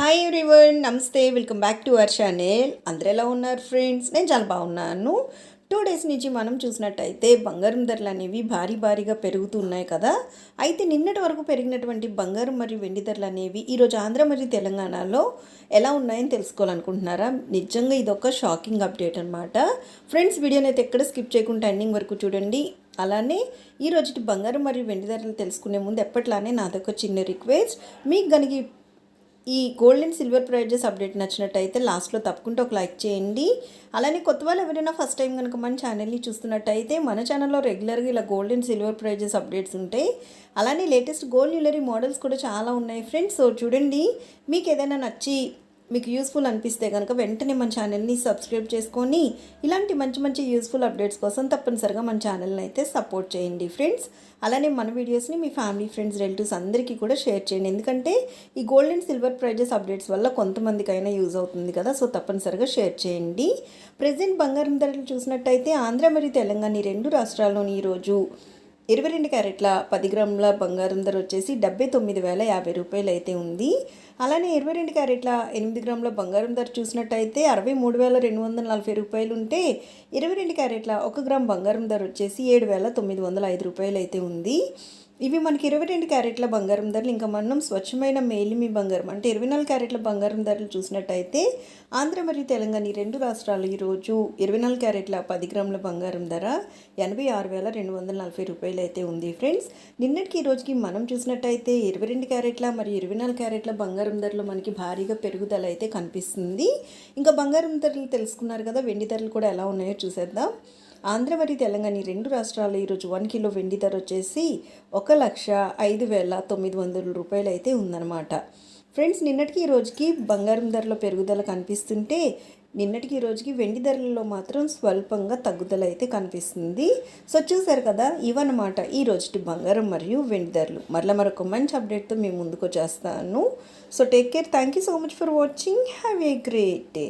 Hi everyone నమస్తే welcome back to our channel అందరు ఎలా ఉన్నారు ఫ్రెండ్స్ నేను చాలా బాగున్నాను. టూ డేస్ నుంచి మనం చూసినట్టయితే బంగారం ధరలు అనేవి భారీ భారీగా పెరుగుతున్నాయి కదా. అయితే నిన్నటి వరకు పెరిగినటువంటి బంగారం మరియు వెండి ధరలు అనేవి ఈరోజు ఆంధ్ర మరియు తెలంగాణలో ఎలా ఉన్నాయని తెలుసుకోవాలనుకుంటున్నారా? నిజంగా ఇది ఒక షాకింగ్ అప్డేట్ అనమాట ఫ్రెండ్స్ వీడియోని అయితే ఎక్కడ స్కిప్ చేయకుండా ఎండింగ్ వరకు చూడండి. అలానే ఈ రోజుటి బంగారం మరియు వెండి ధరలు తెలుసుకునే ముందు ఎప్పట్లానే నాదొక చిన్న రిక్వెస్ట్ మీకు కనుక ఈ gold and silver prices update నచ్చినట్టయితే లాస్ట్లో తప్పకుండా ఒక లైక్ చేయండి. అలానే కొత్త వాళ్ళు ఎవరైనా ఫస్ట్ టైం కనుక మన ఛానల్ని చూస్తున్నట్టయితే మన ఛానల్లో రెగ్యులర్గా ఇలా gold and silver prices updates ఉంటాయి. అలానే లేటెస్ట్ గోల్డ్ జ్యువెలరీ మోడల్స్ కూడా చాలా ఉన్నాయి ఫ్రెండ్స్. సో చూడండి మీకు ఏదైనా నచ్చి మీకు యూస్ఫుల్ అనిపిస్తే కనుక వెంటనే మన ఛానల్ని సబ్స్క్రైబ్ చేసుకొని ఇలాంటి మంచి మంచి యూస్ఫుల్ అప్డేట్స్ కోసం తప్పనిసరిగా మన ఛానల్ని అయితే సపోర్ట్ చేయండి ఫ్రెండ్స్ అలానే మన వీడియోస్ని మీ ఫ్యామిలీ ఫ్రెండ్స్ రిలేటివ్స్ అందరికీ కూడా షేర్ చేయండి. ఎందుకంటే ఈ gold and silver prices updates వల్ల కొంతమందికైనా యూజ్ అవుతుంది కదా సో తప్పనిసరిగా షేర్ చేయండి. ప్రజెంట్ బంగారం ధరలు చూసినట్టయితే ఆంధ్ర మరియు తెలంగాణ ఈ రెండు రాష్ట్రాల్లోని ఈరోజు ఇరవై రెండు క్యారెట్ల పది గ్రాముల బంగారం ధర వచ్చేసి డెబ్బై తొమ్మిది వేల యాభై రూపాయలు అయితే ఉంది. అలానే ఇరవై రెండు క్యారెట్ల ఎనిమిది గ్రాముల బంగారం ధర చూసినట్టయితే అరవై మూడు వేల రెండు వందల నలభై రూపాయలు ఉంటే ఇరవై రెండు క్యారెట్ల ఒక గ్రామ్ బంగారం ధర వచ్చేసి ఏడు వేల తొమ్మిది వందల ఐదు రూపాయలు అయితే ఉంది. ఇవి మనకి ఇరవై రెండు క్యారెట్ల బంగారం ధరలు ఇంకా మనం స్వచ్ఛమైన మేలిమి బంగారం అంటే ఇరవై నాలుగు క్యారెట్ల బంగారం ధరలు చూసినట్టయితే ఆంధ్ర మరియు తెలంగాణ ఈ రెండు రాష్ట్రాలు ఈరోజు ఇరవై నాలుగు క్యారెట్ల పది గ్రాముల బంగారం ధర ఎనభై ఆరు వేల రెండు వందల నలభై రూపాయలు అయితే ఉంది ఫ్రెండ్స్. నిన్నటికి ఈ రోజుకి మనం చూసినట్టయితే ఇరవై రెండు క్యారెట్ల మరియు ఇరవై నాలుగు క్యారెట్ల బంగారం ధరలు మనకి భారీగా పెరుగుదల అయితే కనిపిస్తుంది. ఇంకా బంగారం ధరలు తెలుసుకున్నారు కదా వెండి ధరలు కూడా ఎలా ఉన్నాయో చూసేద్దాం. ఆంధ్ర మరియు తెలంగాణ ఈ రెండు రాష్ట్రాలు ఈరోజు వన్ కిలో వెండి ధర వచ్చేసి ఒక లక్ష ఐదు వేల తొమ్మిది వందల రూపాయలు అయితే ఉందన్నమాట. ఫ్రెండ్స్ నిన్నటికి ఈ రోజుకి బంగారం ధరలో పెరుగుదల కనిపిస్తుంటే నిన్నటికి ఈ రోజుకి వెండి ధరలలో మాత్రం స్వల్పంగా తగ్గుదల అయితే కనిపిస్తుంది. సో చూసారు కదా ఇవన్నమాట ఈ రోజుటి బంగారం మరియు వెండి ధరలు. మరలా మరొక మంచి అప్డేట్తో మేము ముందుకు వచ్చేస్తాను. So take care. Thank you so much for watching. Have a great day.